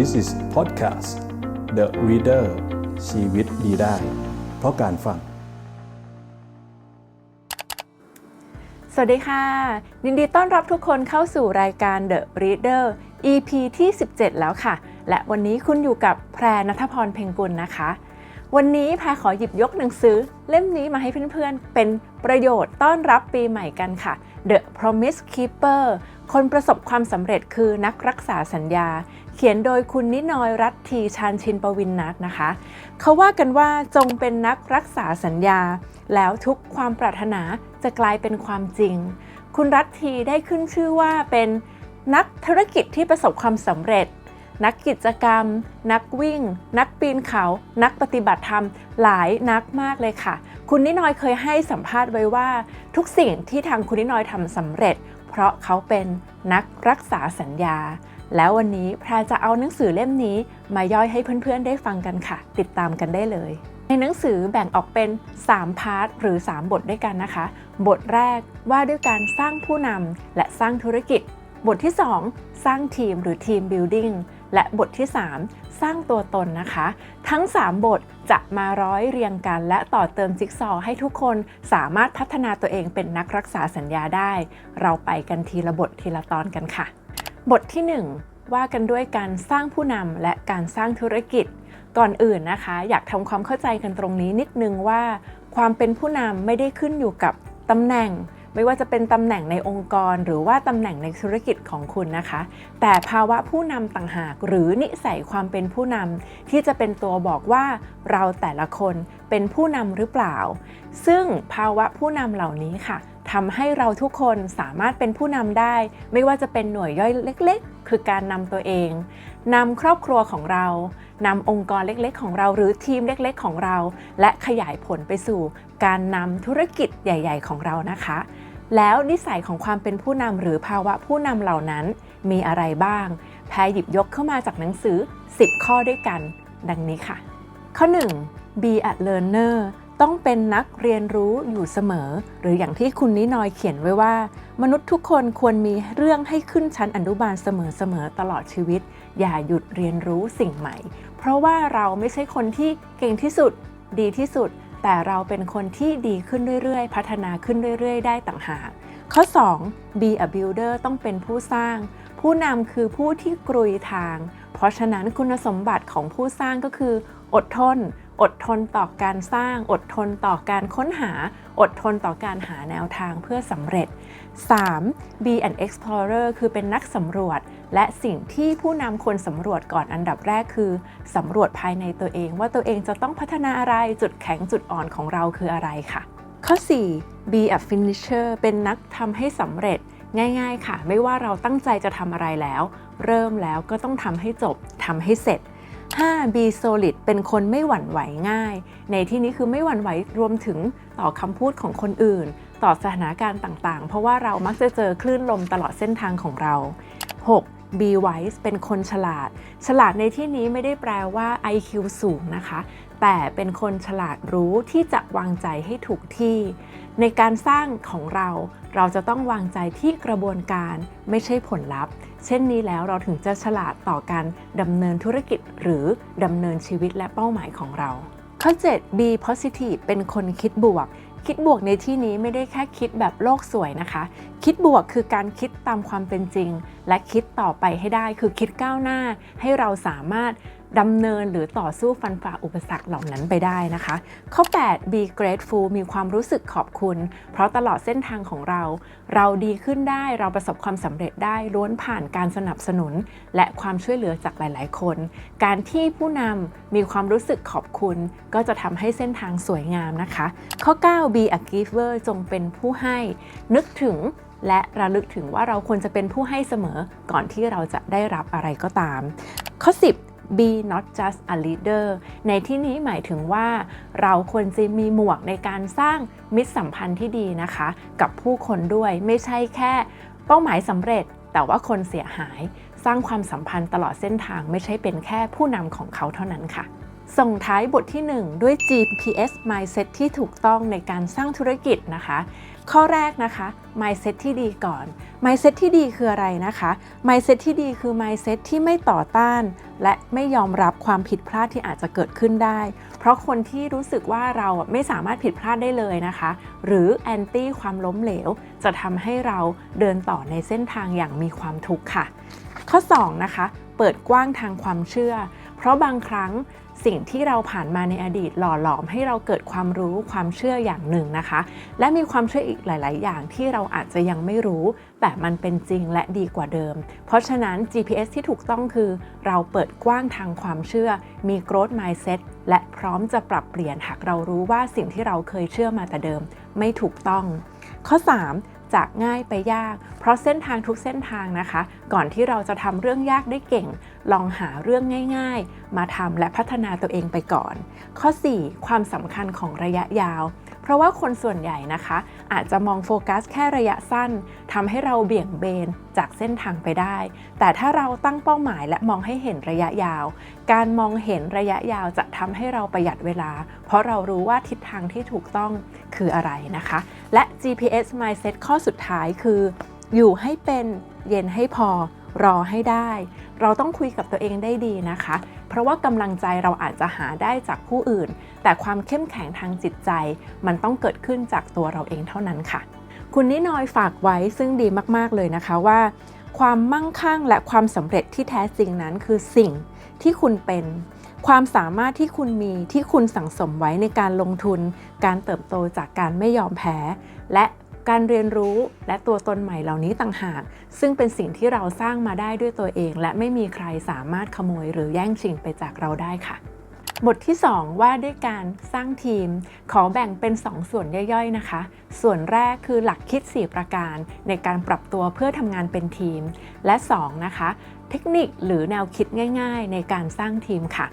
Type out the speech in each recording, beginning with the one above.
This is podcast The Reader ชีวิตดีได้ เพราะการฟัง สวัสดีค่ะ ยินดีต้อนรับทุกคนเข้าสู่รายการ The Reader EP ที่ 17 แล้วค่ะ และวันนี้คุณอยู่กับแพรนัทพรเพ็งกุลนะคะ วันนี้แพรขอหยิบยกหนังสือ เล่มนี้มาให้เพื่อนๆ เป็นประโยชน์ต้อนรับปีใหม่กันค่ะ The Promise Keeper คนประสบความสำเร็จคือนักรักษาสัญญา เขียนโดยคุณนินอยรัตทีชานชินปวินนัทนะคะ เขาว่ากันว่าจงเป็นนักรักษาสัญญา แล้วทุกความปรารถนาจะกลายเป็นความจริง คุณรัตทีได้ขึ้นชื่อว่าเป็นนักธุรกิจที่ประสบความสำเร็จ นักกิจกรรม นักวิ่ง นักปีนเขา นักปฏิบัติธรรมหลายนักมากเลยค่ะ คุณนินอยเคยให้สัมภาษณ์ไว้ว่า ทุกสิ่งที่ทางคุณนินอยทำสำเร็จ เพราะเขาเป็นนักรักษาสัญญา แล้ววันนี้แพรจะเอาหนังสือเล่มนี้มาย่อยให้เพื่อนๆ ได้ฟังกันค่ะ ติดตามกันได้เลย ในหนังสือแบ่งออกเป็น 3 พาร์ทหรือ 3 บทด้วยกันนะคะ บทแรกว่าด้วยการสร้างผู้นำและสร้างธุรกิจ บทที่ 2 สร้างทีมหรือทีมบิลดิ้งและบทที่ 3 สร้างตัวตนนะคะ ทั้ง 3 บทจะมาร้อยเรียงกัน และต่อเติมจิ๊กซอว์ให้ทุกคนสามารถพัฒนาตัวเองเป็นนักรักษาสัญญาได้ เราไปกันทีละบททีละตอนกันค่ะ บทที่ 1 ว่ากันด้วยการสร้างผู้นำและการสร้างธุรกิจ ก่อนอื่นนะคะ อยากทำความเข้าใจกันตรงนี้นิดนึงว่า ความเป็นผู้นำไม่ได้ขึ้นอยู่กับตำแหน่ง ไม่ว่าจะเป็นตำแหน่งในองค์กร หรือว่าตำแหน่งในธุรกิจของคุณนะคะ แต่ภาวะผู้นำต่างหาก หรือนิสัยความเป็นผู้นำที่จะเป็นตัวบอกว่าเราแต่ละคนเป็นผู้นำหรือเปล่า ซึ่งภาวะผู้นำเหล่านี้ค่ะ ทำให้เราทุกคนสามารถเป็นผู้นำได้ ไม่ว่าจะเป็นหน่วยย่อยเล็ก ๆ คือการนำตัวเองนำครอบครัวของเรานำองค์กรเล็ก ๆ ของเรา หรือทีมเล็ก ๆ ของเรา และขยายผลไปสู่การนำธุรกิจใหญ่ ๆ ของเรานะคะ แล้วนิสัยของความเป็นผู้นำหรือภาวะผู้นำเหล่านั้นมีอะไรบ้าง แพรหยิบยกเข้ามาจากหนังสือ 10 ข้อด้วยกัน ดังนี้ค่ะ ข้อ 1. be a learner ต้องเป็นนักเรียนรู้อยู่เสมอ หรืออย่างที่คุณนินอยเขียนไว้ว่า มนุษย์ทุกคนควรมีเรื่องให้ขึ้นชั้นอนุบาลเสมอๆตลอดชีวิต อย่าหยุดเรียนรู้สิ่งใหม่ เพราะว่าเราไม่ใช่คนที่เก่งที่สุด ดีที่สุด แต่เราเป็นคนที่ดีขึ้นเรื่อยๆ พัฒนาขึ้นเรื่อยๆ ได้ต่างหากข้อ 2. be a builder ต้องเป็นผู้สร้าง ผู้นำคือผู้ที่กรุยทาง เพราะฉะนั้นคุณสมบัติของผู้สร้างก็คือ อดทน อดทนต่อการสร้าง อดทนต่อการค้นหา อดทนต่อการหาแนวทางเพื่อสำเร็จ 3. be an explorer คือเป็นนักสำรวจ และสิ่งที่ผู้นำควรสำรวจก่อนอันดับแรกคือสำรวจภายในตัวเอง ว่าตัวเองจะต้องพัฒนาอะไรจุดแข็งจุดอ่อนของเราคืออะไรค่ะ ข้อ 4. be a finisher เป็นนักทำให้สำเร็จง่าย ๆ ค่ะ ไม่ว่าเราตั้งใจจะทำอะไรแล้ว เริ่มแล้วก็ต้องทำให้จบทำให้เสร็จ 5. B solid เป็นคนไม่หวั่นไหวง่าย ในที่นี้คือไม่หวั่นไหวรวมถึงต่อคำพูดของคนอื่น ต่อสถานการณ์ต่างๆ เพราะว่าเรามักจะเจอคลื่นลมตลอดเส้นทางของเรา 6. B wise เป็นคนฉลาด ฉลาดในที่นี้ไม่ได้แปลว่า IQ สูงนะคะ แต่เป็นคนฉลาดรู้ที่จะวางใจให้ถูกที่ ในการสร้างของเราเราจะต้องวางใจที่กระบวนการไม่ใช่ผลลัพธ์ เช่นนี้แล้วเราถึงจะฉลาดต่อการดำเนินธุรกิจหรือดำเนินชีวิตและเป้าหมายของเรา ข้อ 7 B positive เป็นคนคิดบวก คิดบวกในที่นี้ไม่ได้แค่คิดแบบโลกสวยนะคะ คิดบวกคือการคิดตามความเป็นจริง และคิดต่อไปให้ได้คือคิดก้าวหน้า ให้เราสามารถ ดำเนินหรือต่อสู้ฟันฝ่าอุปสรรคเหล่านั้นไปได้นะคะ ข้อ 8 be grateful มีความรู้สึกขอบคุณ เพราะตลอดเส้นทางของเรา เราดีขึ้นได้เราประสบความสำเร็จได้ล้วนผ่านการสนับสนุน และความช่วยเหลือจากหลาย ๆ คน การที่ผู้นำมีความรู้สึกขอบคุณ ก็จะทำให้เส้นทางสวยงามนะคะ ข้อ 9 be a giver จงเป็นผู้ให้ นึกถึงและระลึกถึงว่าเราควรจะเป็นผู้ให้เสมอก่อนที่เราจะได้รับอะไรก็ตาม ข้อ 10 be not just a leader ในที่นี้หมายถึงว่าเราควรจะมีหมวกในการสร้างมิตรสัมพันธ์ที่ดีนะคะ กับผู้คนด้วยไม่ใช่แค่เป้าหมายสำเร็จแต่ว่าคนเสียหายสร้างความสัมพันธ์ตลอดเส้นทางไม่ใช่เป็นแค่ผู้นำของเขาเท่านั้นค่ะ ส่งท้ายบทที่ 1 ด้วย GPS mindset ที่ถูกต้องในการสร้างธุรกิจนะคะ ข้อแรกนะคะ mindset ที่ดีก่อน mindset ที่ดีคืออะไรนะคะ mindset ที่ดีคือ mindset ที่ไม่ต่อต้าน และไม่ยอมรับความผิดพลาดที่อาจจะเกิดขึ้นได้ เพราะคนที่รู้สึกว่าเราไม่สามารถผิดพลาดได้เลยนะคะ หรือแอนตี้ความล้มเหลว จะทำให้เราเดินต่อในเส้นทางอย่างมีความทุกข์ค่ะ ข้อ 2 นะคะ เปิดกว้างทางความเชื่อ เพราะบางครั้ง สิ่งที่เราผ่านมาในอดีตหล่อหลอมให้เราเกิดความรู้ความเชื่ออย่างหนึ่งนะคะ และมีความเชื่ออีกหลาย ๆ อย่างที่เราอาจจะยังไม่รู้ แต่มันเป็นจริงและดีกว่าเดิม เพราะฉะนั้น GPS ที่ถูกต้องคือ เราเปิดกว้างทางความเชื่อ มี growth mindset และพร้อมจะปรับเปลี่ยนหากเรารู้ว่าสิ่งที่เราเคยเชื่อมาแต่เดิมไม่ถูกต้อง ข้อ 3 จากง่ายไปยาก เพราะเส้นทางทุกเส้นทางนะคะ ก่อนที่เราจะทำเรื่องยากได้เก่ง ลองหาเรื่องง่าย ๆ มาทำและพัฒนาตัวเองไปก่อน ข้อ 4 ความสำคัญของระยะยาว เพราะว่าคนส่วนใหญ่นะคะ อาจจะมองโฟกัสแค่ระยะสั้นทำให้เราเบี่ยงเบนจากเส้นทางไปได้ แต่ถ้าเราตั้งเป้าหมายและมองให้เห็นระยะยาว การมองเห็นระยะยาวจะทำให้เราประหยัดเวลา เพราะเรารู้ว่าทิศทางที่ถูกต้องคืออะไรนะคะ และ GPS mindset ข้อสุดท้ายคือ อยู่ให้เป็นเย็นให้พอรอให้ได้ เราต้องคุยกับตัวเองได้ดีนะคะ เพราะว่ากำลังใจเราอาจจะหาได้จากผู้อื่น แต่ความเข้มแข็งทางจิตใจ มันต้องเกิดขึ้นจากตัวเราเองเท่านั้นค่ะ คุณนิโนยฝากไว้ซึ่งดีมากๆเลยนะคะว่า ความมั่งคั่งและความสำเร็จที่แท้จริงนั้นคือสิ่งที่คุณเป็นความสามารถที่คุณมีที่คุณสั่งสมไว้ในการลงทุน การเติบโตจากการไม่ยอมแพ้ และ การเรียนรู้และตัวตนใหม่เหล่านี้ต่างหาก ซึ่งเป็นสิ่งที่เราสร้างมาได้ด้วยตัวเอง และไม่มีใครสามารถขโมยหรือแย่งชิงไปจากเราได้ค่ะ บทที่ 2 ว่าด้วยการสร้างทีม ขอแบ่งเป็น 2 ส่วนย่อยๆนะคะ ส่วนแรกคือหลักคิด 4 ประการ ในการปรับตัวเพื่อทำงานเป็นทีม และ 2 นะคะ เทคนิคหรือแนวคิดง่าย ๆ ในการสร้างทีมค่ะ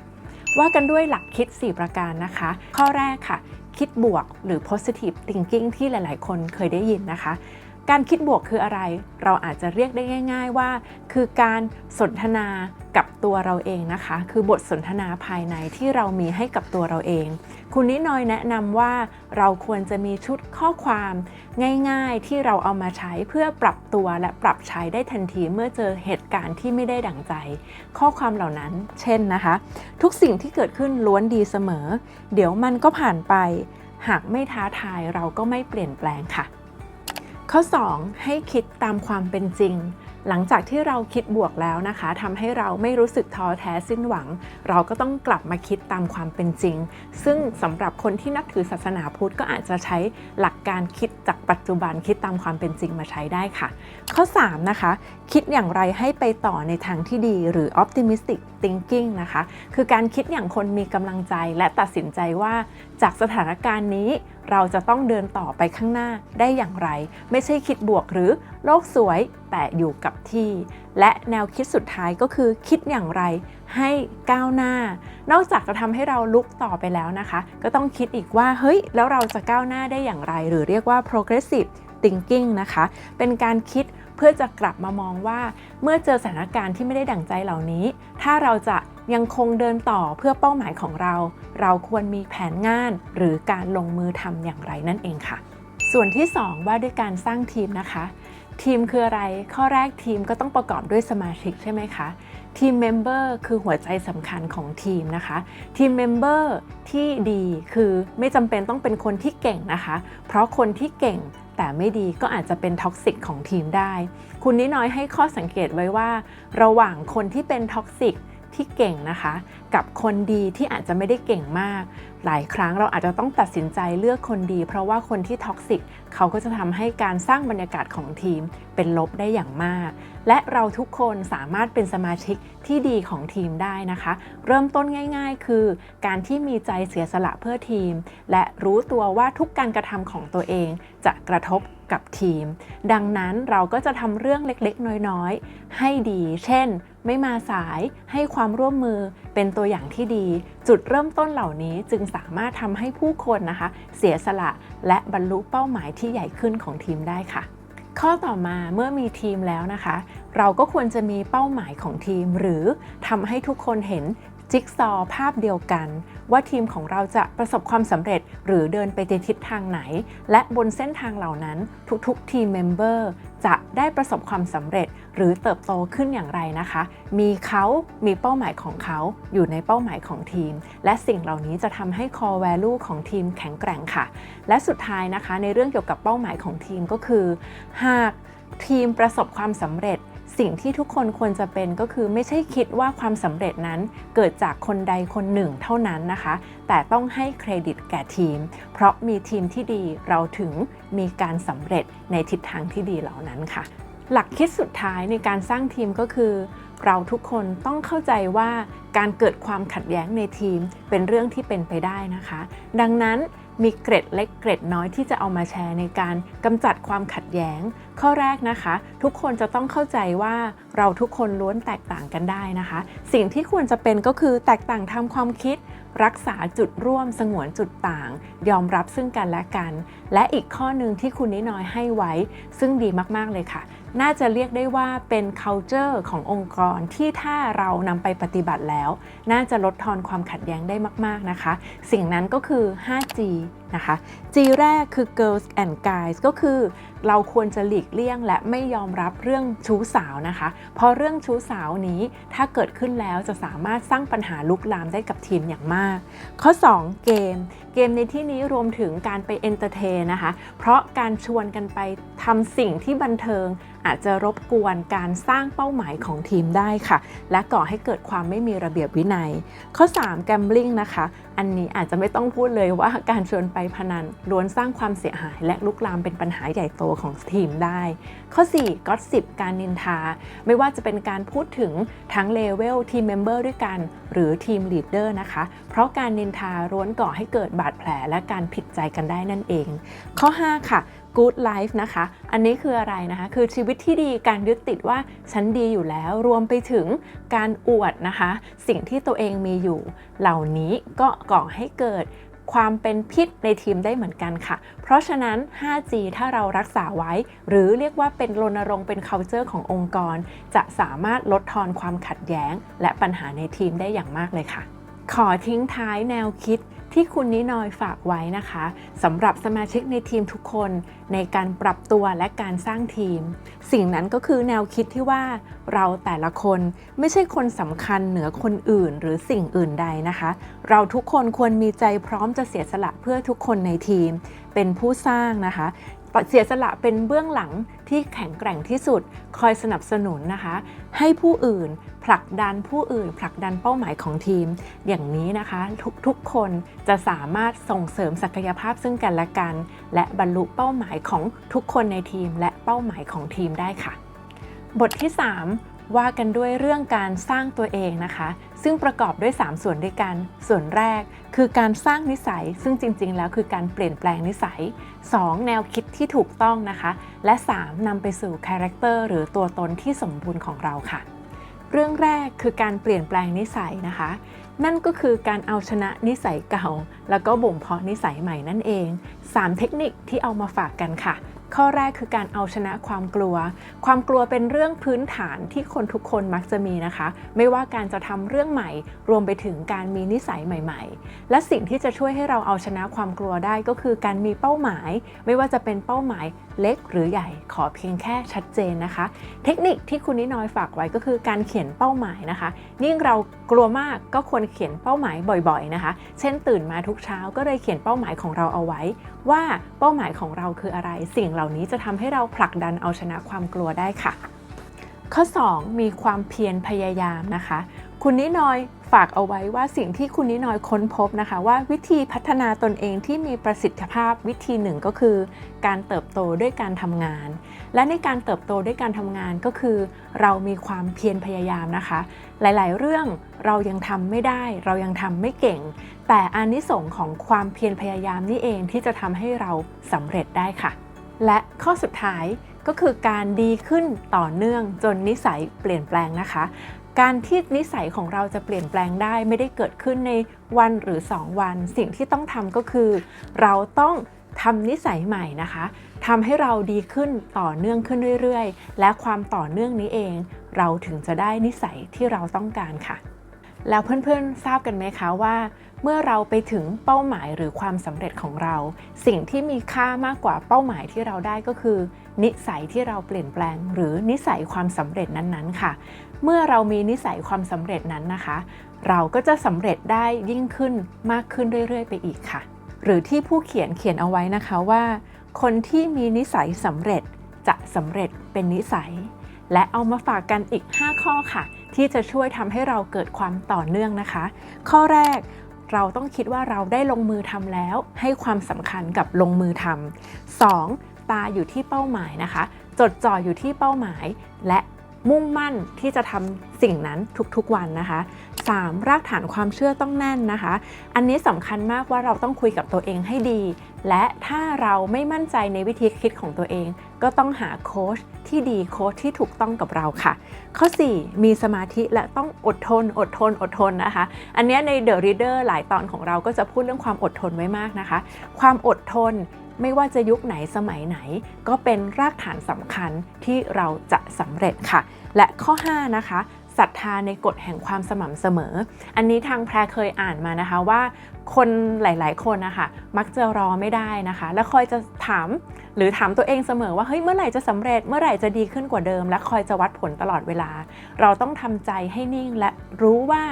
ว่ากันด้วยหลักคิด 4 ประการนะคะ ข้อแรกค่ะ คิดบวกหรือ positive thinking ที่หลาย ๆ คนเคยได้ยินนะคะ การคิดบวกคืออะไร เราอาจจะเรียกได้ง่าย ๆ ว่า คือการสนทนากับตัวเราเองนะคะ คือบทสนทนาภายในที่เรามีให้กับตัวเราเอง คุณนิดน้อยแนะนำว่าเราควรจะมีชุดข้อความง่าย ๆ ที่เราเอามาใช้เพื่อปรับตัวและปรับใช้ได้ทันทีเมื่อเจอเหตุการณ์ที่ไม่ได้ดั่งใจ ข้อความเหล่านั้น เช่นนะคะ ทุกสิ่งที่เกิดขึ้นล้วนดีเสมอ เดี๋ยวมันก็ผ่านไป หากไม่ท้าทายเราก็ไม่เปลี่ยนแปลงค่ะ ข้อ 2 ให้คิดตามความเป็นจริง หลังจากที่เราคิดบวกแล้วนะคะทำให้เราไม่รู้สึกท้อแท้สิ้นหวัง เราก็ต้องกลับมาคิดตามความเป็นจริง ซึ่งสำหรับคนที่นับถือศาสนาพุทธก็อาจจะใช้หลักการคิดจากปัจจุบันคิดตามความเป็นจริงมาใช้ได้ค่ะ ข้อ 3 นะคะ คิดอย่างไรให้ไปต่อในทางที่ดีหรือ optimistic thinking นะคะ คือการคิดอย่างคนมีกำลังใจและตัดสินใจว่า จากสถานการณ์นี้เราจะต้องเดินต่อไปข้างหน้าได้อย่างไร ไม่ใช่คิดบวกหรือโลกสวยแต่อยู่กับที่ และแนวคิดสุดท้ายก็คือคิดอย่างไรให้ก้าวหน้า นอกจากจะทำให้เราลุกต่อไปแล้วนะคะ ก็ต้องคิดอีกว่าเฮ้ย แล้วเราจะก้าวหน้าได้อย่างไร หรือเรียกว่า progressive thinking นะคะ เป็นการคิด พื่อจะกลับมามองว่า เมื่อเจอสถานการณ์ที่ไม่ได้ดั่งใจเหล่านี้ ถ้าเราจะยังคงเดินต่อเพื่อเป้าหมายของเรา เราควรมีแผนงานหรือการลงมือทำอย่างไรนั่นเองค่ะ ส่วนที่ 2 ว่าด้วยการสร้างทีมนะคะ ทีมคืออะไร ข้อแรกทีมก็ต้องประกอบด้วยสมาชิกใช่ไหมคะทีมเมมเบอร์คือหัวใจสำคัญของทีมนะคะ ทีมเมมเบอร์ที่ดีคือไม่จำเป็นต้องเป็นคนที่เก่งนะคะ เพราะคนที่เก่ง แต่ไม่ดีก็อาจจะเป็นท็อกซิกของทีมได้ คุณนิดน้อยให้ข้อสังเกตไว้ว่า ระหว่างคนที่เป็นท็อกซิก ที่เก่งนะคะ กับคนดีที่อาจจะไม่ได้เก่งมาก หลายครั้งเราอาจจะต้องตัดสินใจเลือกคนดี เพราะว่าคนที่ท็อกซิกเขาก็จะทำให้การสร้างบรรยากาศของทีมเป็นลบได้อย่างมาก และเราทุกคนสามารถเป็นสมาชิกที่ดีของทีมได้นะคะ เริ่มต้นง่าย ๆ คือ การที่มีใจเสียสละเพื่อทีม และรู้ตัวว่าทุกการกระทำของตัวเองจะกระทบกับทีม ดังนั้นเราก็จะทำเรื่องเล็กๆ น้อยๆ ให้ดี เช่น ไม่มาสายให้ความร่วมมือเป็นตัวอย่างที่ดี จุดเริ่มต้นเหล่านี้จึงสามารถทำให้ผู้คนนะคะ เสียสละและบรรลุเป้าหมายที่ใหญ่ขึ้นของทีมได้ค่ะ ข้อต่อมาเมื่อมีทีมแล้วนะคะ เราก็ควรจะมีเป้าหมายของทีม หรือทำให้ทุกคนเห็น จิ๊กซอว์ภาพเดียวกัน ว่าทีมของเราจะประสบความสำเร็จหรือเดินไปในทิศทางไหน และบนเส้นทางเหล่านั้นทุกๆทีมเมมเบอร์จะได้ประสบความสำเร็จหรือเติบโตขึ้นอย่างไรนะคะ มีเขามีเป้าหมายของเขาอยู่ในเป้าหมายของทีม และสิ่งเหล่านี้จะทำให้ core value ของทีมแข็งแกร่งค่ะ และสุดท้ายนะคะ ในเรื่องเกี่ยวกับเป้าหมายของทีมก็คือ หากทีมประสบความสำเร็จ สิ่งที่ทุกคนควรจะเป็นก็คือไม่ใช่คิดว่าความสำเร็จนั้นเกิดจากคนใดคนหนึ่งเท่านั้นนะคะ แต่ต้องให้เครดิตแก่ทีม เพราะมีทีมที่ดีเราถึงมีการสำเร็จในทิศทางที่ดีเหล่านั้นค่ะ หลักคิดสุดท้ายในการสร้างทีมก็คือ เราทุกคนต้องเข้าใจว่าการเกิดความขัดแย้งในทีมเป็นเรื่องที่เป็นไปได้นะคะ ดังนั้น มีเกร็ดเล็กเกร็ดน้อยที่จะเอามาแชร์ในการกำจัดความขัดแย้ง ข้อแรกนะคะ ทุกคนจะต้องเข้าใจว่าเราทุกคนล้วนแตกต่างกันได้นะคะ สิ่งที่ควรจะเป็นก็คือแตกต่างทางความคิด รักษาจุดร่วมสงวนจุดต่าง ยอมรับซึ่งกันและกัน และอีกข้อหนึ่งที่คุณนิน้อยให้ไว้ ซึ่งดีมากๆเลยค่ะ น่าจะเรียกได้ว่าเป็น culture ขององค์กรที่ถ้าเรานำไปปฏิบัติแล้ว น่าจะลดทอนความขัดแย้งได้มาก ๆนะคะ สิ่งนั้นก็คือ 5G นะคะ G แรกคือ girls and guys ก็คือเราควรจะหลีกเลี่ยงและไม่ยอมรับเรื่องชู้สาวนะคะ เพราะเรื่องชู้สาวนี้ถ้าเกิดขึ้นแล้วจะสามารถสร้างปัญหาลุกลามได้กับทีมอย่างมาก ข้อ 2 เกม เกมในที่นี้รวมถึงการไปเอนเตอร์เทนนะคะ เพราะการชวนกันไปทำสิ่งที่บันเทิงอาจจะรบกวนการสร้างเป้าหมายของทีมได้ค่ะ และก่อให้เกิดความไม่มีระเบียบวินัย ข้อ3 gambling นะคะ อันนี้อาจจะไม่ต้องพูดเลยว่าการชวนไปพนันล้วนสร้างความเสียหาย และลุกลามเป็นปัญหาใหญ่โตของทีมได้ ข้อ 4ก็สิบการนินทา ไม่ว่าจะเป็นการพูดถึงทั้งเลเวลทีมเมมเบอร์ด้วยกัน หรือทีมลีดเดอร์นะคะเพราะการนินทาร้วนก่อให้เกิดบาดแผลและการผิดใจกันได้นั่นเอง ข้อ 5 ค่ะ good life นะคะ อันนี้คืออะไรนะคะ คือชีวิตที่ดีการยึดติดว่าฉันดีอยู่แล้ว รวมไปถึงการอวดนะคะ สิ่งที่ตัวเองมีอยู่ เหล่านี้ก็ก่อให้เกิดความเป็นพิษในทีมได้เหมือนกันค่ะ เพราะฉะนั้น 5G ถ้าเรารักษาไว้ หรือเรียกว่าเป็นรณรงค์เป็น culture ขององค์กร จะสามารถลดทอนความขัดแย้ง และปัญหาในทีมได้อย่างมากเลยค่ะ ขอทิ้งท้ายแนวคิดที่คุณนินอยฝากไว้นะคะสำหรับสมาชิกในทีมทุกคนในการปรับตัวและการสร้างทีม สิ่งนั้นก็คือแนวคิดที่ว่าเราแต่ละคนไม่ใช่คนสำคัญเหนือคนอื่นหรือสิ่งอื่นใดนะคะ เราทุกคนควรมีใจพร้อมจะเสียสละเพื่อทุกคนในทีม เป็นผู้สร้างนะคะ เสียสละเป็นเบื้องหลังที่แข็งแกร่งที่สุด คอยสนับสนุนนะคะ ให้ผู้อื่นผลักดันผู้อื่น ผลักดันเป้าหมายของทีม อย่างนี้นะคะทุกๆคนจะสามารถส่งเสริมศักยภาพซึ่งกันและกัน และบรรลุเป้าหมายของทุกคนในทีม และเป้าหมายของทีมได้ค่ะ บทที่ 3 ว่ากันด้วยเรื่องการสร้างตัวเองนะคะ ซึ่งประกอบด้วย 3 ส่วนด้วยกัน ส่วนแรกคือการสร้างนิสัย ซึ่งจริง ๆ แล้วคือการเปลี่ยนแปลงนิสัย 2. แนวคิดที่ถูกต้องนะคะ และ 3. นำไปสู่คาแรคเตอร์หรือตัวตนที่สมบูรณ์ของเราค่ะ เรื่องแรกคือการเปลี่ยนแปลงนิสัยนะคะ นั่นก็คือการเอาชนะนิสัยเก่า แล้วก็บ่มเพาะนิสัยใหม่นั่นเอง 3 เทคนิคที่เอามาฝากกันค่ะ ข้อแรกคือการเอาชนะความกลัว ความกลัวเป็นเรื่องพื้นฐานที่คนทุกคนมักจะมีนะคะ ไม่ว่าการจะทำเรื่องใหม่ รวมไปถึงการมีนิสัยใหม่ ๆ และสิ่งที่จะช่วยให้เราเอาชนะความกลัวได้ก็คือการมีเป้าหมาย ไม่ว่าจะเป็นเป้าหมาย เล็กหรือใหญ่ขอเพียงแค่ชัดเจนนะคะ เทคนิคที่คุณนิดน้อยฝากไว้ก็คือการเขียนเป้าหมายนะคะ ยิ่งเรากลัวมากก็ควรเขียนเป้าหมายบ่อยๆนะคะ เช่นตื่นมาทุกเช้าก็เลยเขียนเป้าหมายของเราเอาไว้ ว่าเป้าหมายของเราคืออะไร สิ่งเหล่านี้จะทำให้เราผลักดันเอาชนะความกลัวได้ค่ะ ข้อ 2 มีความเพียรพยายามนะคะ คุณนิดน้อย ฝากเอาไว้ว่าสิ่งที่คุณนิน้อยค้นพบนะคะ ว่าวิธีพัฒนาตนเองที่มีประสิทธิภาพวิธีหนึ่งก็คือ การเติบโตด้วยการทำงาน และในการเติบโตด้วยการทำงานก็คือ เรามีความเพียรพยายามนะคะ หลาย ๆ เรื่องเรายังทำไม่ได้ เรายังทำไม่เก่ง แต่อานิสงส์ของความเพียรพยายามนี่เองที่จะทำให้เราสำเร็จได้ค่ะ และข้อสุดท้ายก็คือการดีขึ้นต่อเนื่องจนนิสัยเปลี่ยนแปลงนะคะ การที่นิสัยของเราจะเปลี่ยนแปลงได้ไม่ได้เกิดขึ้นในวันหรือ 2 วัน สิ่งที่ต้องทำก็คือ เราต้องทำนิสัยใหม่นะคะทำให้เราดีขึ้นต่อเนื่องขึ้นเรื่อยๆ และความต่อเนื่องนี้เอง เราถึงจะได้นิสัยที่เราต้องการค่ะ แล้วเพื่อนๆทราบกันไหมคะว่า เมื่อเราไปถึงเป้าหมายหรือความสำเร็จของเรา สิ่งที่มีค่ามากกว่าเป้าหมายที่เราได้ก็คือ นิสัยที่เราเปลี่ยนแปลง หรือนิสัยความสำเร็จนั้นๆค่ะ เมื่อเรามีนิสัยความสำเร็จนั้นนะคะ เราก็จะสำเร็จได้ยิ่งขึ้นมากขึ้นเรื่อย ๆ ไปอีกค่ะ หรือที่ผู้เขียนเขียนเอาไว้นะคะว่า คนที่มีนิสัยสำเร็จจะสำเร็จเป็นนิสัย และเอามาฝากกันอีก 5 ข้อค่ะ ที่จะช่วยทำให้เราเกิดความต่อเนื่องนะคะ ข้อแรกเราต้องคิดว่าเราได้ลงมือทำแล้ว ให้ความสำคัญกับลงมือทำ 2. ตาอยู่ที่เป้าหมายนะคะ จดจ่ออยู่ที่เป้าหมาย และ มุ่งมั่นที่จะทำสิ่งนั้นทุกๆวันนะคะ 3. รากฐานความเชื่อต้องแน่นนะคะ อันนี้สำคัญมากว่าเราต้องคุยกับตัวเองให้ดี และถ้าเราไม่มั่นใจในวิธีคิดของตัวเอง ก็ต้องหาโค้ชที่ดีโค้ชที่ถูกต้องกับเราค่ะ ข้อ 4 มีสมาธิและต้องอดทน อดทน อดทนนะคะ อันนี้ใน The Reader หลายตอนของเราก็จะพูดเรื่องความอดทนไว้มากนะคะ ความอดทน ไม่ว่าจะยุคไหนสมัยไหน ก็เป็นรากฐานสำคัญที่เราจะสำเร็จค่ะ และข้อ 5 นะคะศรัทธาในกฎแห่งความสม่ำเสมอ อันนี้ทางแพรเคยอ่านมานะคะว่า คนหลาย ๆ คนนะคะมักจะรอไม่ได้นะคะ แล้วคอยจะถามหรือถามตัวเองเสมอว่าเฮ้ยเมื่อไหร่จะสำเร็จเมื่อไหร่จะดีขึ้นกว่าเดิม และคอยจะวัดผลตลอดเวลา เราต้องทำใจให้นิ่งและรู้ว่า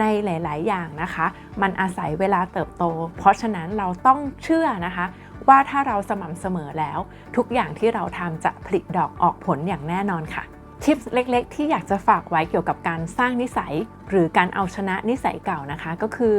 ในหลาย ๆ อย่างนะคะ มันอาศัยเวลาเติบโต เพราะฉะนั้นเราต้องเชื่อนะคะ ว่าถ้าเราสม่ำเสมอแล้ว ทุกอย่างที่เราทำจะผลิดอกออกผลอย่างแน่นอนค่ะทิปเล็กๆ ที่อยากจะฝากไว้เกี่ยวกับการสร้างนิสัยหรือการเอาชนะนิสัยเก่านะคะ ก็คือ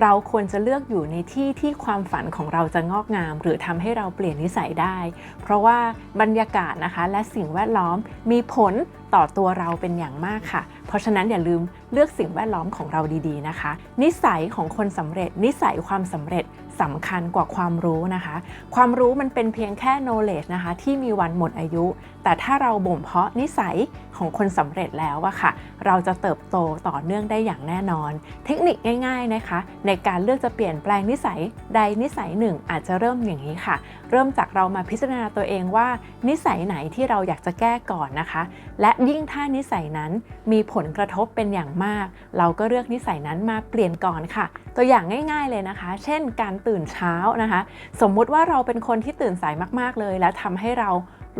เราควรจะเลือกอยู่ในที่ที่ความฝันของเราจะงอกงาม หรือทำให้เราเปลี่ยนนิสัยได้ เพราะว่าบรรยากาศนะคะ และสิ่งแวดล้อมมีผลต่อตัวเราเป็นอย่างมากค่ะ เพราะฉะนั้นอย่าลืมเลือกสิ่งแวดล้อมของเราดีๆนะคะ นิสัยของคนสำเร็จ นิสัยความสำเร็จสำคัญกว่าความรู้นะคะ ความรู้มันเป็นเพียงแค่ knowledge นะคะ ที่มีวันหมดอายุ แต่ถ้าเราบ่มเพาะนิสัยของคนสำเร็จแล้วอะค่ะ เราจะเติบโตต่อเนื่องได้อย่างแน่นอน เทคนิคง่าย ๆนะคะ ในการเลือกจะเปลี่ยนแปลงนิสัยใดนิสัยหนึ่ง อาจจะเริ่มอย่างนี้ค่ะ เริ่มจากเรามาพิจารณาตัวเองว่า นิสัยไหนที่เราอยากจะแก้ก่อนนะคะ และยิ่งถ้านิสัยนั้นมีผลกระทบเป็นอย่างมาก เราก็เลือกนิสัยนั้นมาเปลี่ยนก่อนค่ะ ตัวอย่างง่าย ๆเลยนะคะ เช่น การตื่นเช้านะคะ สมมุติว่าเราเป็นคนที่ตื่นสายมากๆเลย แล้วทำให้เรา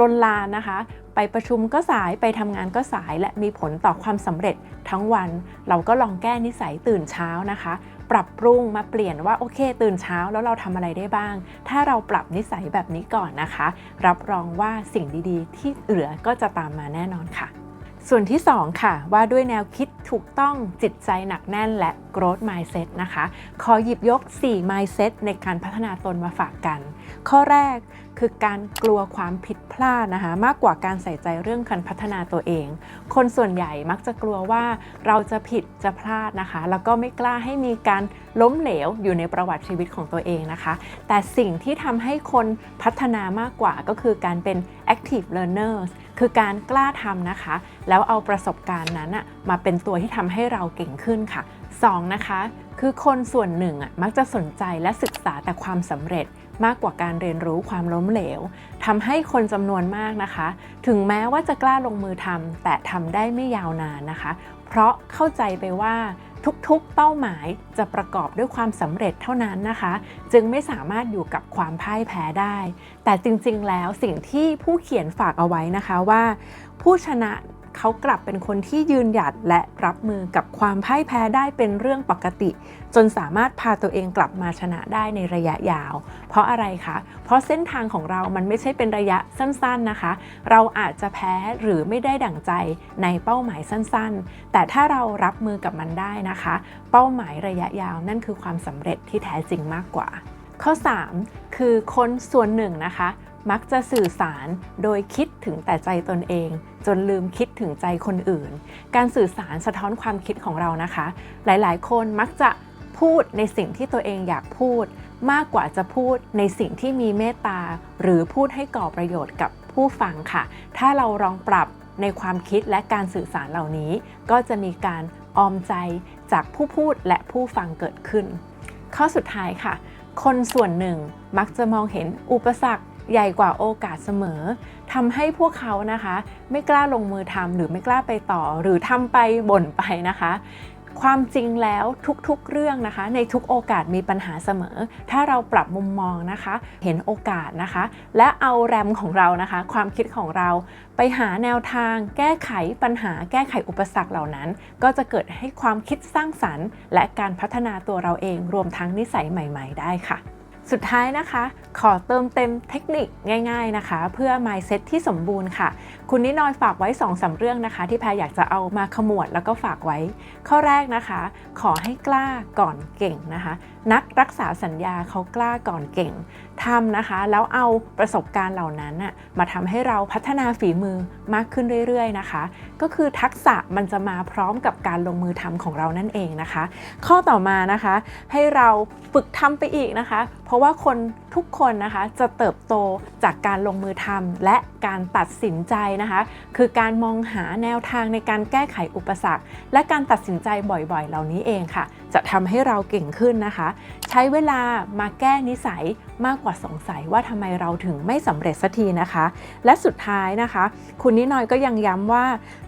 ลนลานนะคะ ไปประชุมก็สายไปทำงานก็สายและมีผลต่อความสำเร็จทั้งวัน เราก็ลองแก้นิสัยตื่นเช้านะคะ ปรับปรุงมาเปลี่ยนว่าโอเค ตื่นเช้าแล้วเราทำอะไรได้บ้าง ถ้าเราปรับนิสัยแบบนี้ก่อนนะคะ รับรองว่าสิ่งดีๆ ที่เหลือก็จะตามมาแน่นอนค่ะ ส่วนที่ 2 ค่ะ ว่าด้วยแนวคิดถูกต้องจิตใจหนักแน่นและ growth mindset นะคะ ขอหยิบยก 4 mindset ในการพัฒนาตนมาฝากกัน ข้อแรกคือการกลัวความผิดพลาดนะคะ มากกว่าการใส่ใจเรื่องการพัฒนาตัวเอง คนส่วนใหญ่มักจะกลัวว่าเราจะผิดจะพลาดนะคะ แล้วก็ไม่กล้าให้มีการล้มเหลวอยู่ในประวัติชีวิตของตัวเองนะคะ แต่สิ่งที่ทำให้คนพัฒนามากกว่าก็คือการเป็น active learners คือการกล้าทำนะคะ แล้วเอาประสบการณ์นั้นอะมาเป็นตัวที่ทำให้เราเก่งขึ้นค่ะ 2. นะคะคือคนส่วนหนึ่งอะมักจะสนใจและศึกษาแต่ความสำเร็จมากกว่าการเรียนรู้ความล้มเหลวทำให้คนจำนวนมากนะคะ ถึงแม้ว่าจะกล้าลงมือทำแต่ทำได้ไม่ยาวนานนะคะ เพราะเข้าใจไปว่า ทุกๆ เป้าหมายจะประกอบด้วยความสำเร็จเท่านั้นนะคะ จึงไม่สามารถอยู่กับความพ่ายแพ้ได้ แต่จริงๆ แล้วสิ่งที่ผู้เขียนฝากเอาไว้นะคะว่า ผู้ชนะ เขากลับเป็นคนที่ยืนหยัดและรับมือกับความพ่ายแพ้ได้เป็นเรื่องปกติ จนสามารถพาตัวเองกลับมาชนะได้ในระยะยาว เพราะอะไรคะ เพราะเส้นทางของเรามันไม่ใช่เป็นระยะสั้นๆนะคะ เราอาจจะแพ้หรือไม่ได้ดั่งใจในเป้าหมายสั้นๆ แต่ถ้าเรารับมือกับมันได้นะคะ เป้าหมายระยะยาวนั่นคือความสำเร็จที่แท้จริงมากกว่า ข้อ 3 คือคนส่วนหนึ่งนะคะ มักจะสื่อสารโดยคิดถึงแต่ใจตนเอง จนลืมคิดถึงใจคนอื่น การสื่อสารสะท้อนความคิดของเรานะคะ หลายๆ คนมักจะพูดในสิ่งที่ตัวเองอยากพูด มากกว่าจะพูดในสิ่งที่มีเมตตา หรือพูดให้ก่อประโยชน์กับผู้ฟังค่ะ ถ้าเราลองปรับในความคิดและการสื่อสารเหล่านี้ ก็จะมีการออมใจจากผู้พูดและผู้ฟังเกิดขึ้น ข้อสุดท้ายค่ะ คนส่วนหนึ่งมักจะมองเห็นอุปสรรค ใหญ่กว่าโอกาสเสมอทำให้พวกเขานะคะ ไม่กล้าลงมือทำหรือไม่กล้าไปต่อ หรือทำไปบ่นไปนะคะ ความจริงแล้วทุกๆเรื่องนะคะ ในทุกโอกาสมีปัญหาเสมอ ถ้าเราปรับมุมมองนะคะ เห็นโอกาสนะคะ และเอาแรมของเรานะคะ ความคิดของเราไปหาแนวทาง แก้ไขปัญหา แก้ไขอุปสรรคเหล่านั้น ก็จะเกิดให้ความคิดสร้างสรรค์ และการพัฒนาตัวเราเองรวมทั้งนิสัยใหม่ ๆ ได้ค่ะ สุดท้ายนะคะ ขอเติมเต็มเทคนิคง่าย ๆนะคะ เพื่อ mindset ที่สมบูรณ์ค่ะ คุณนิดนอยฝากไว้2อสาเรื่องนะคะ ที่แพรอยากจะเอามาขมวดแล้วก็ฝากไว้ ข้อแรกนะคะ ขอให้กล้าก่อนเก่งนะคะ นักรักษาสัญญาเขากล้าก่อนเก่ง ทำนะคะ แล้วเอาประสบการณ์เหล่านั้นมาทำให้เราพัฒนาฝีมือมากขึ้นเรื่อยๆนะคะ ก็คือทักษะมันจะมาพร้อมกับการลงมือทำของเรานั่นเองนะคะ ข้อต่อมานะคะ ให้เราฝึกทำไปอีกนะคะ เพราะว่าคน ทุกคนนะคะจะเติบโตจากการลงมือทำและการตัดสินใจนะคะ คือการมองหาแนวทางในการแก้ไขอุปสรรค และการตัดสินใจบ่อยๆ เหล่านี้เองค่ะ จะทำให้เราเก่งขึ้นนะคะ ใช้เวลามาแก้นิสัยมากกว่าสงสัยว่าทำไมเราถึงไม่สำเร็จสักทีนะคะ และสุดท้ายนะคะ คุณนิหน่อยก็ยังย้ำว่า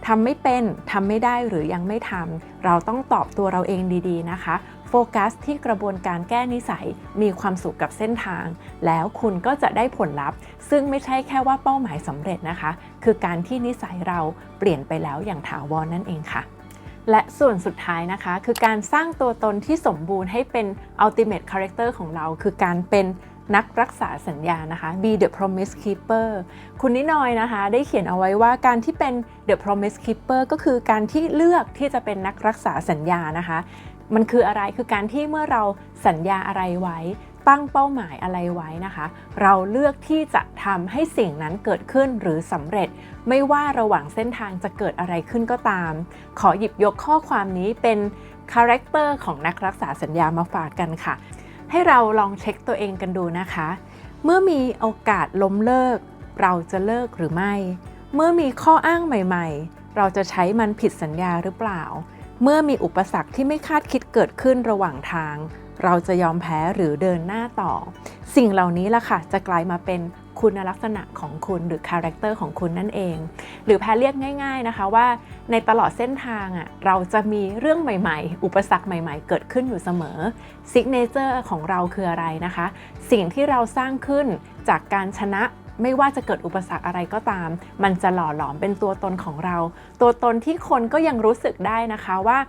ทำไม่เป็นทำไม่ได้หรือยังไม่ทำเราต้องตอบตัวเราเองดีๆนะคะ โฟกัสที่กระบวนการแก้นิสัย มีความสุขกับเส้นทาง แล้วคุณก็จะได้ผลลัพธ์ ซึ่งไม่ใช่แค่ว่าเป้าหมายสำเร็จนะคะ คือการที่นิสัยเราเปลี่ยนไปแล้วอย่างถาวรนนั่นเองค่ะและส่วนสุดท้ายนะคะ คือการสร้างตัวตนที่สมบูรณ์ให้เป็น ultimate character ของเรา คือการเป็นนักรักษาสัญญานะคะ be the promise keeper คุณนิดหนอยนะคะ ได้เขียนเอาไว้ว่าการที่เป็น the promise keeper ก็คือการที่เลือกที่จะเป็นนักรักษาสัญญานะคะ มันคืออะไรคือการที่เมื่อเราสัญญาอะไรไว้ ตั้งเป้าหมายอะไรไว้นะคะ เราเลือกที่จะทำให้สิ่งนั้นเกิดขึ้นหรือสำเร็จ ไม่ว่าระหว่างเส้นทางจะเกิดอะไรขึ้นก็ตาม ขอหยิบยกข้อความนี้เป็นคาแรคเตอร์ของนักรักษาสัญญามาฝากกันค่ะ ให้เราลองเช็คตัวเองกันดูนะคะ เมื่อมีโอกาสล้มเลิก เราจะเลิกหรือไม่ เมื่อมีข้ออ้างใหม่ ๆ เราจะใช้มันผิดสัญญาหรือเปล่า เมื่อมีอุปสรรคที่ไม่คาดคิดเกิดขึ้นระหว่างทาง เราจะยอมแพ้หรือเดินหน้าต่อ สิ่งเหล่านี้ล่ะค่ะ จะกลายมาเป็นคุณลักษณะของคุณหรือคาแรคเตอร์ของคุณนั่นเอง หรือแพรเรียกง่าย ๆนะคะว่าในตลอดเส้นทางอะเราจะมีเรื่องใหม่ๆ อุปสรรคใหม่ๆ เกิดขึ้นอยู่เสมอซิกเนเจอร์ของเราคืออะไรนะคะ สิ่งที่เราสร้างขึ้นจากการชนะ ไม่ว่าจะเกิดอุปสรรคอะไรก็ตาม มันจะหล่อหลอมเป็นตัวตนของเรา ตัวตนที่คนก็ยังรู้สึกได้นะคะว่า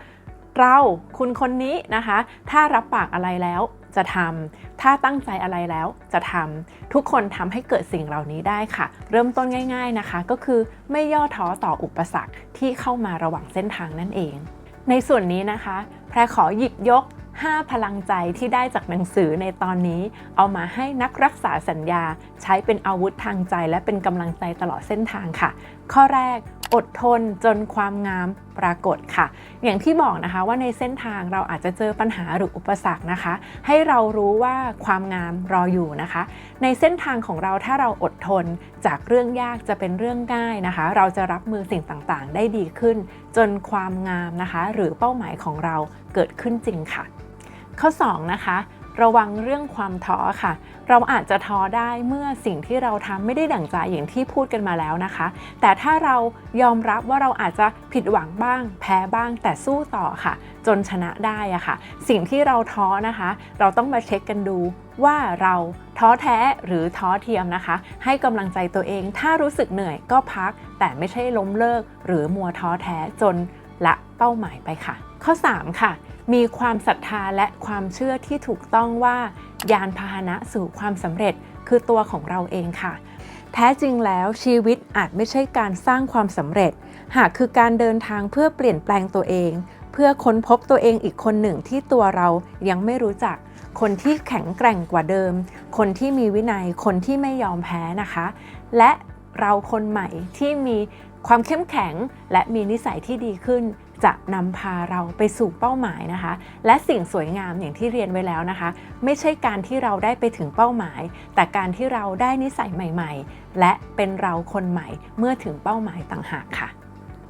เราคุณคนนี้นะคะ ถ้ารับปากอะไรแล้วจะทำถ้าตั้งใจอะไรแล้วจะทำทุกคนทำให้เกิดสิ่งเหล่านี้ได้ค่ะ เริ่มต้นง่าย ๆนะคะ ก็คือไม่ย่อท้อต่ออุปสรรคที่เข้ามาระหว่างเส้นทางนั่นเอง ในส่วนนี้นะคะ แพรขอหยิบยก 5 พลังใจที่ได้จากหนังสือในตอนนี้ เอามาให้นักรักษาสัญญาใช้เป็นอาวุธทางใจ และเป็นกำลังใจตลอดเส้นทางค่ะ ข้อแรกอดทนจนความงามปรากฏค่ะ อย่างที่บอกนะคะว่าในเส้นทางเราอาจจะเจอปัญหาหรืออุปสรรคนะคะ ให้เรารู้ว่าความงามรออยู่นะคะ ในเส้นทางของเราถ้าเราอดทนจากเรื่องยากจะเป็นเรื่องง่ายนะคะ เราจะรับมือสิ่งต่างๆ ได้ดีขึ้น จนความงามนะคะ หรือเป้าหมายของเราเกิดขึ้นจริงค่ะ ข้อ 2 นะคะ ระวังเรื่องความท้อค่ะ เราอาจจะท้อได้เมื่อสิ่งที่เราทำไม่ได้ดั่งใจอย่างที่พูดกันมาแล้วนะคะ แต่ถ้าเรายอมรับว่าเราอาจจะผิดหวังบ้าง แพ้บ้างแต่สู้ต่อค่ะ จนชนะได้อะค่ะ สิ่งที่เราท้อนะคะ เราต้องมาเช็คกันดูว่าเราท้อแท้หรือท้อเทียมนะคะ ให้กำลังใจตัวเองถ้ารู้สึกเหนื่อยก็พัก แต่ไม่ใช่ล้มเลิก หรือมัวท้อแท้จน เป้าหมายไปค่ะ ข้อ 3 ค่ะ มีความศรัทธาและความเชื่อที่ถูกต้องว่ายานพาหนะสู่ความสำเร็จคือตัวของเราเองค่ะ แท้จริงแล้วชีวิตอาจไม่ใช่การสร้างความสำเร็จ หากคือการเดินทางเพื่อเปลี่ยนแปลงตัวเอง เพื่อค้นพบตัวเองอีกคนหนึ่งที่ตัวเรายังไม่รู้จัก คนที่แข็งแกร่งกว่าเดิม คนที่มีวินัย คนที่ไม่ยอมแพ้นะคะ และเราคนใหม่ที่มีความเข้มแข็งและมีนิสัยที่ดีขึ้น จะนำพาเราไปสู่เป้าหมายนะคะ และสิ่งสวยงามอย่างที่เรียนไว้แล้วนะคะ ไม่ใช่การที่เราได้ไปถึงเป้าหมาย แต่การที่เราได้นิสัยใหม่ ๆ และเป็นเราคนใหม่เมื่อถึงเป้าหมายต่างหากค่ะ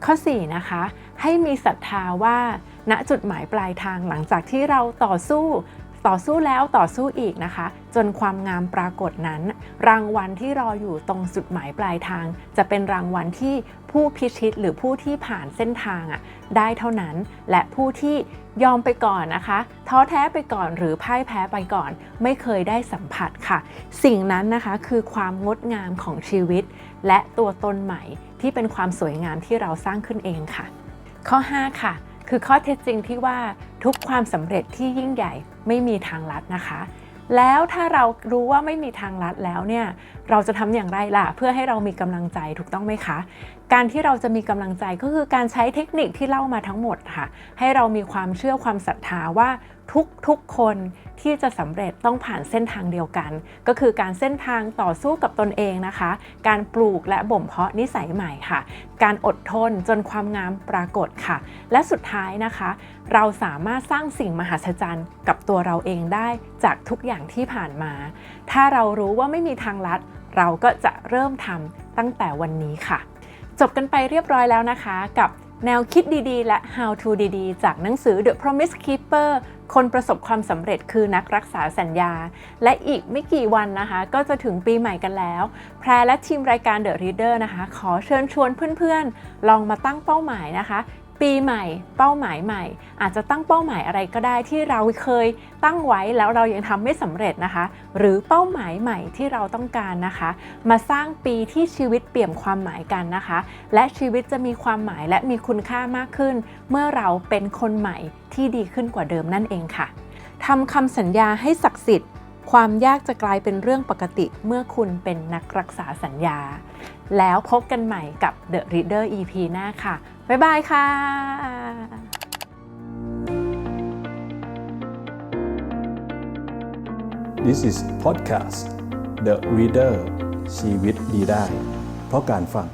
ข้อ 4 นะคะ ให้มีศรัทธาว่าณจุดหมายปลายทางหลังจากที่เราต่อสู้ ต่อสู้แล้วต่อสู้อีกนะคะ จนความงามปรากฏนั้น รางวัลที่รออยู่ตรงจุดหมายปลายทาง จะเป็นรางวัลที่ผู้พิชิตหรือผู้ที่ผ่านเส้นทางอะได้เท่านั้น และผู้ที่ยอมไปก่อนนะคะ ท้อแท้ไปก่อนหรือพ่ายแพ้ไปก่อน ไม่เคยได้สัมผัสค่ะ สิ่งนั้นนะคะคือความงดงามของชีวิต และตัวตนใหม่ที่เป็นความสวยงามที่เราสร้างขึ้นเองค่ะ ข้อ 5 ค่ะ คือข้อเท็จจริงที่ว่าทุกความสำเร็จที่ยิ่งใหญ่ไม่มีทางลัดนะคะ แล้วถ้าเรารู้ว่าไม่มีทางลัดแล้วเนี่ยเราจะทำอย่างไรล่ะ เพื่อให้เรามีกำลังใจถูกต้องไหมคะ การที่เราจะมีกำลังใจก็คือการใช้เทคนิคที่เล่ามาทั้งหมดค่ะ ให้เรามีความเชื่อความศรัทธาว่าทุกทุกคนที่จะสำเร็จต้องผ่านเส้นทางเดียวกัน ก็คือการเส้นทางต่อสู้กับตนเองนะคะ การปลูกและบ่มเพาะนิสัยใหม่ค่ะ การอดทนจนความงามปรากฏค่ะ และสุดท้ายนะคะ เราสามารถสร้างสิ่งมหัศจรรย์กับตัวเราเองได้จากทุกอย่างที่ผ่านมา ถ้าเรารู้ว่าไม่มีทางลัด เราก็จะเริ่มทำตั้งแต่วันนี้ค่ะ จบกันไปเรียบร้อยแล้วนะคะกับแนวคิดดีๆ และ how to ดีๆ จากหนังสือ The Promise Keeper คนประสบความสำเร็จคือนักรักษาสัญญา และอีกไม่กี่วันนะคะ ก็จะถึงปีใหม่กันแล้ว แพรและทีมรายการ The Reader นะคะ ขอเชิญชวนเพื่อนๆ ลองมาตั้งเป้าหมายนะคะ ปีใหม่ เป้าหมายใหม่ อาจจะตั้งเป้าหมายอะไรก็ได้ที่เราเคยตั้งไว้แล้วเรายังทำไม่สำเร็จนะคะ หรือเป้าหมายใหม่ที่เราต้องการนะคะ มาสร้างปีที่ชีวิตเปี่ยมความหมายกันนะคะ และชีวิตจะมีความหมายและมีคุณค่ามากขึ้น เมื่อเราเป็นคนใหม่ที่ดีขึ้นกว่าเดิมนั่นเองค่ะทำคำสัญญาให้ศักดิ์สิทธิ์ความยากจะกลายเป็นเรื่องปกติเมื่อคุณเป็นนักรักษาสัญญา แล้วพบกันใหม่กับ The Reader EP หน้าค่ะ บ๊ายบายค่ะ This is podcast The Reader ชีวิตดีได้ เพราะการฟัง